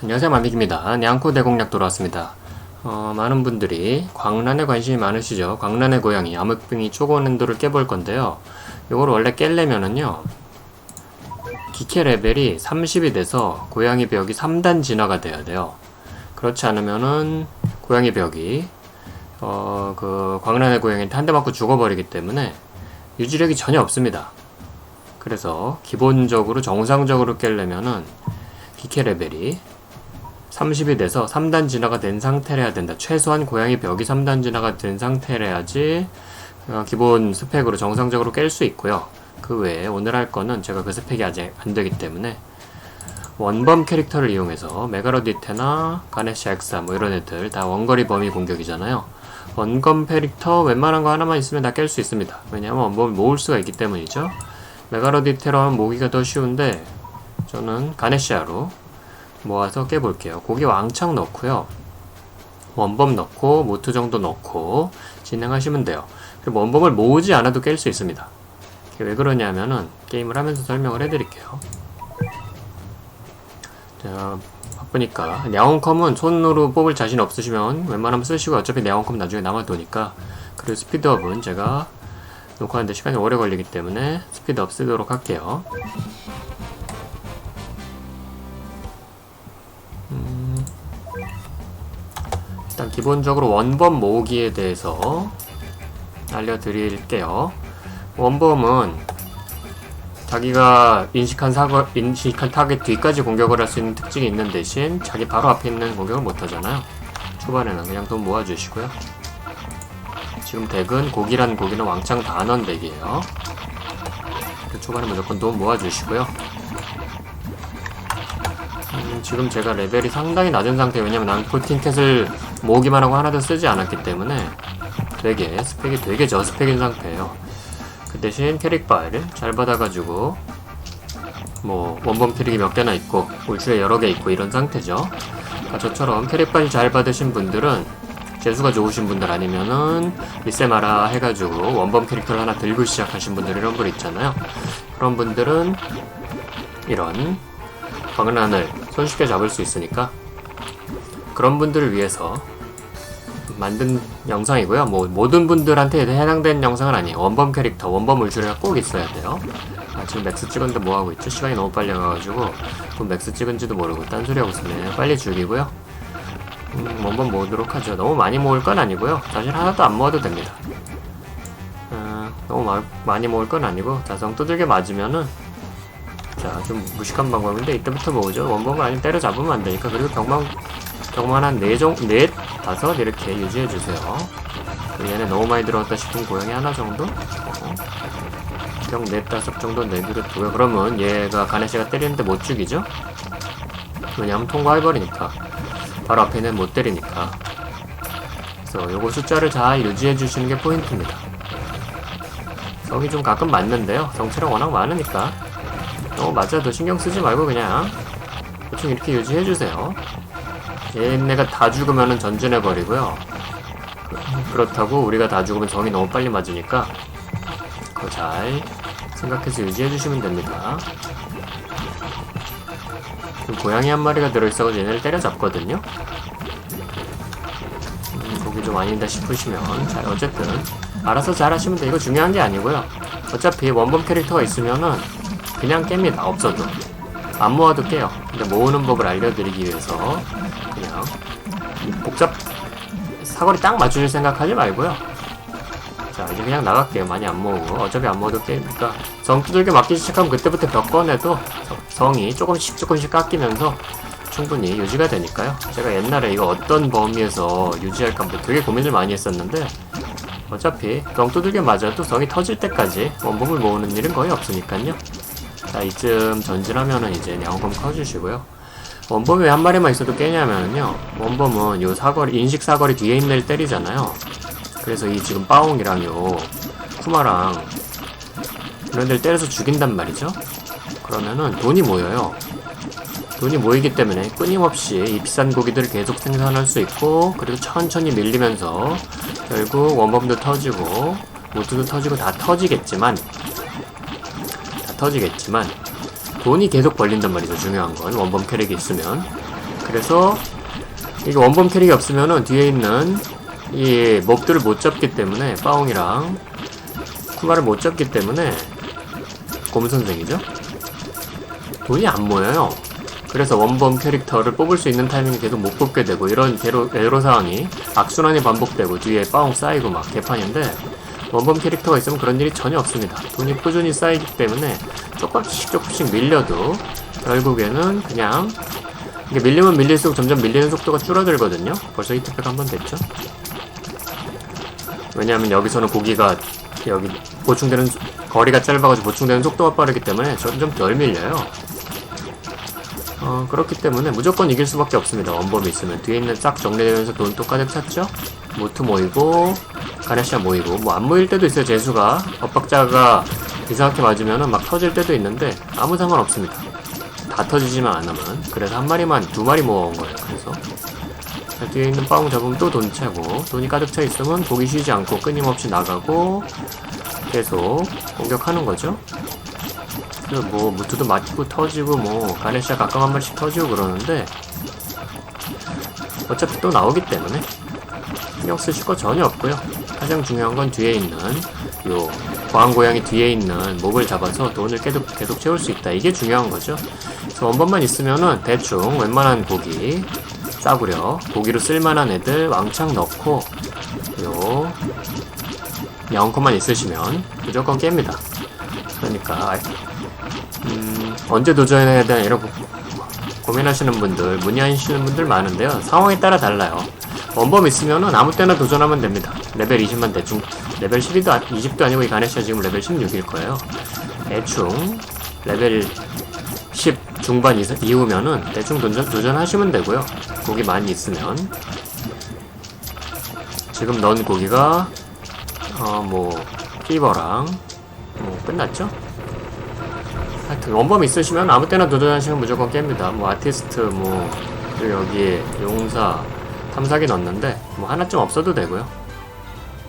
안녕하세요 만빅입니다. 냥코 대공략 돌아왔습니다. 어, 많은 분들이 광란에 관심이 많으시죠. 광란의 고양이 암흑빙이 초고난도를 깨볼 건데요. 이걸 원래 깰려면은요. 기캐 레벨이 30이 돼서 고양이 벽이 3단 진화가 돼야 돼요. 그렇지 않으면은 고양이 벽이 어, 그 광란의 고양이한테 한 대 맞고 죽어버리기 때문에 유지력이 전혀 없습니다. 그래서 기본적으로 정상적으로 깰려면은 기캐 레벨이 30이 돼서 3단 진화가 된 상태래야 된다. 최소한 고양이 벽이 3단 진화가 된 상태래야지 어, 기본 스펙으로 정상적으로 깰 수 있고요. 그 외에 오늘 할 거는 제가 그 스펙이 아직 안 되기 때문에 원범 캐릭터를 이용해서 메가로디테나 가네시 엑사 뭐 이런 애들 다 원거리 범위 공격이잖아요. 원검 캐릭터 웬만한 거 하나만 있으면 다 깰 수 있습니다. 왜냐하면 원범을 모을 수가 있기 때문이죠. 메가로디테로 하면 모기가 더 쉬운데 저는 가네시아로 모아서 깨볼게요. 고기 왕창 넣고요. 원범 넣고 모트 정도 넣고 진행하시면 돼요. 그리고 원범을 모으지 않아도 깰 수 있습니다. 왜 그러냐면은 게임을 하면서 설명을 해드릴게요. 자, 바쁘니까 야옹컴은 손으로 뽑을 자신 없으시면 웬만하면 쓰시고 어차피 야옹컴 나중에 남아도니까 그리고 스피드업은 제가 녹화하는데 시간이 오래 걸리기 때문에 스피드업 쓰도록 할게요. 일단 기본적으로 원범 모으기에 대해서 알려드릴게요. 원범은 자기가 인식한 사거, 인식한 타겟 뒤까지 공격을 할 수 있는 특징이 있는 대신 자기 바로 앞에 있는 공격을 못 하잖아요. 초반에는 그냥 돈 모아주시고요. 지금 덱은 고기란 고기는 왕창 다 넣은 덱이에요. 초반에 무조건 돈 모아주시고요. 음, 지금 제가 레벨이 상당히 낮은 상태 왜냐면 난 폴틴캣을 모으기만 하고 하나도 쓰지 않았기 때문에 되게 스펙이 되게 저스펙인 상태예요. 그 대신 캐릭 파일을 잘 받아가지고 뭐 원본 캐릭이 몇 개나 있고 울출에 여러 개 있고 이런 상태죠. 그러니까 저처럼 캐릭 파일 잘 받으신 분들은 재수가 좋으신 분들 아니면은 리세마라 해가지고 원본 캐릭터를 하나 들고 시작하신 분들 이런 분 있잖아요. 그런 분들은 이런 광란을 손쉽게 잡을 수 있으니까 그런 분들을 위해서 만든 영상이고요. 뭐 모든 분들한테 해당되는 영상은 아니에요. 원범 캐릭터, 원범 울출이가 꼭 있어야 돼요. 아, 지금 맥스 찍었는데 뭐 하고 있죠? 시간이 너무 빨리 가가지고 돈 맥스 찍은지도 모르고 딴소리 하고 있으면 빨리 죽이고요. 음, 원범 모으도록 하죠. 너무 많이 모을 건 아니고요. 사실 하나도 안 모아도 됩니다. 아, 너무 마, 많이 모을 건 아니고 자성 두들겨 맞으면은 자, 좀 무식한 방법인데 이때부터 모으죠. 원본을 아니면 때려잡으면 안 되니까 그리고 병만 병만 한 4종, 넷, 다섯 이렇게 유지해 주세요. 얘네 너무 많이 들어갔다 싶은 고양이 하나 정도? 어. 병 넷, 다섯 정도 내비려두고요. 그러면 얘가 가네시가 때리는데 못 죽이죠? 왜냐하면 통과해버리니까. 바로 앞에 있는 못 때리니까. 그래서 요거 숫자를 잘 유지해 주시는 게 포인트입니다. 성이 좀 가끔 맞는데요. 성체랑 워낙 많으니까 어 맞아도 신경 쓰지 말고 그냥 대충 이렇게 유지해 주세요. 얘네가 다 죽으면은 전진해 버리고요. 그렇다고 우리가 다 죽으면 정이 너무 빨리 맞으니까 그거 잘 생각해서 유지해 주시면 됩니다. 지금 고양이 한 마리가 들어있어서 얘네를 때려잡거든요. 음, 고기 좀 아닌다 싶으시면 잘 어쨌든 알아서 잘 하시면 돼. 이거 중요한 게 아니고요. 어차피 원본 캐릭터가 있으면은 그냥 깹니다. 없어도. 안 모아도 깨요. 근데 모으는 법을 알려드리기 위해서 그냥 복잡 사거리 딱 맞출 생각하지 말고요. 자 이제 그냥 나갈게요. 많이 안 모으고 어차피 안 모아도 깨니까 성 두들겨 맞기 시작하면 그때부터 벽 꺼내도 성이 조금씩 조금씩 깎이면서 충분히 유지가 되니까요. 제가 옛날에 이거 어떤 범위에서 유지할까 되게 고민을 많이 했었는데 어차피 병 두들겨 맞아도 성이 터질 때까지 원본을 모으는 일은 거의 없으니까요. 자 이쯤 전진하면은 이제 양검 커주시고요. 원범이 왜 한 마리만 있어도 깨냐면요. 원범은 요 사거리 인식 사거리 뒤에 있는 애를 때리잖아요. 그래서 이 지금 빠옹이랑 요 쿠마랑 이런 데를 때려서 죽인단 말이죠. 그러면은 돈이 모여요. 돈이 모이기 때문에 끊임없이 이 비싼 고기들을 계속 생산할 수 있고 그리고 천천히 밀리면서 결국 원범도 터지고 모두도 터지고 다 터지겠지만 터지겠지만 돈이 계속 벌린단 말이죠 중요한 건 원본 캐릭이 있으면 그래서 이게 원본 캐릭이 없으면은 뒤에 있는 이 몹들을 못 잡기 때문에 빠옹이랑 쿠마를 못 잡기 때문에 고무선생이죠? 돈이 안 모여요. 그래서 원범 캐릭터를 뽑을 수 있는 타이밍에 계속 못 뽑게 되고 이런 애로, 애로사항이 악순환이 반복되고 뒤에 빠옹 쌓이고 막 개판인데 원범 캐릭터가 있으면 그런 일이 전혀 없습니다. 돈이 꾸준히 쌓이기 때문에 조금씩 조금씩 밀려도 결국에는 그냥 이게 밀리면 밀릴수록 점점 밀리는 속도가 줄어들거든요. 벌써 히트팩 한번 됐죠? 왜냐하면 여기서는 고기가 여기 보충되는 수- 거리가 짧아가지고 보충되는 속도가 빠르기 때문에 점점 덜 밀려요. 어, 그렇기 때문에 무조건 이길 수밖에 없습니다. 원범이 있으면 뒤에 있는 싹 정리되면서 돈 또 가득 찼죠? 모트 모이고 가네시아 모이고 뭐 안 모일 때도 있어요. 재수가 엇박자가 이상하게 맞으면은 막 터질 때도 있는데 아무 상관 없습니다. 다 터지지만 않으면 그래서 한 마리만 두 마리 모아온 거예요. 그래서 자, 뒤에 있는 빠옹 잡으면 또 돈 차고 돈이 가득 차 있으면 고기 쉬지 않고 끊임없이 나가고 계속 공격하는 거죠. 그뭐 무트도 맞고 터지고 뭐 가네시아 각각 한 마리씩 터지고 그러는데 어차피 또 나오기 때문에 신경 쓰실 거 전혀 없고요. 가장 중요한 건 뒤에 있는 요 과한 고양이 뒤에 있는 몹을 잡아서 돈을 계속 계속 채울 수 있다. 이게 중요한 거죠. 그래서 원본만 있으면은 대충 웬만한 고기 싸구려 고기로 쓸만한 애들 왕창 넣고 요 영코만 있으시면 무조건 깹니다. 그러니까 음, 언제 도전해야 되나 이런 고- 고민하시는 분들 문의하시는 분들 많은데요. 상황에 따라 달라요. 원범 있으면은 아무 때나 도전하면 됩니다. 레벨 20만 대충 레벨 12도 아, 20도 아니고 이 가네시아 지금 레벨 16일 거예요. 대충 레벨 10 중반 이후면은 대충 도전, 도전하시면 되고요. 고기 많이 있으면 지금 넣은 고기가 어 뭐 피버랑 뭐 끝났죠? 하여튼 원범 있으시면 아무 때나 도전하시면 무조건 깹니다. 뭐 아티스트 뭐 그리고 여기에 용사 탐사기 넣었는데 뭐 하나쯤 없어도 되고요.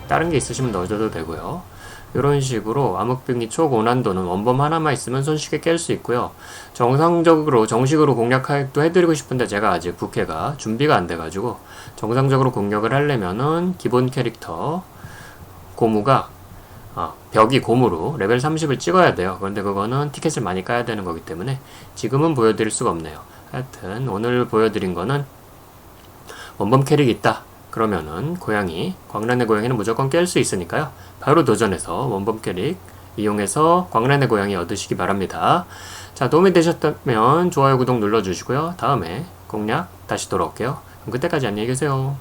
다른 게 있으시면 넣어줘도 되고요. 이런 식으로 암흑빙이 초고난도는 원범 하나만 있으면 손쉽게 깰 수 있고요. 정상적으로 정식으로 공략도 해드리고 싶은데 제가 아직 부캐가 준비가 안 돼가지고 정상적으로 공략을 하려면은 기본 캐릭터 고무가 아, 벽이 고무로 레벨 30을 찍어야 돼요. 그런데 그거는 티켓을 많이 까야 되는 거기 때문에 지금은 보여드릴 수가 없네요. 하여튼 오늘 보여드린 거는 원범 캐릭이 있다. 그러면은 고양이, 광란의 고양이는 무조건 깰 수 있으니까요. 바로 도전해서 원범 캐릭 이용해서 광란의 고양이 얻으시기 바랍니다. 자, 도움이 되셨다면 좋아요, 구독 눌러주시고요. 다음에 공략 다시 돌아올게요. 그럼 그때까지 안녕히 계세요.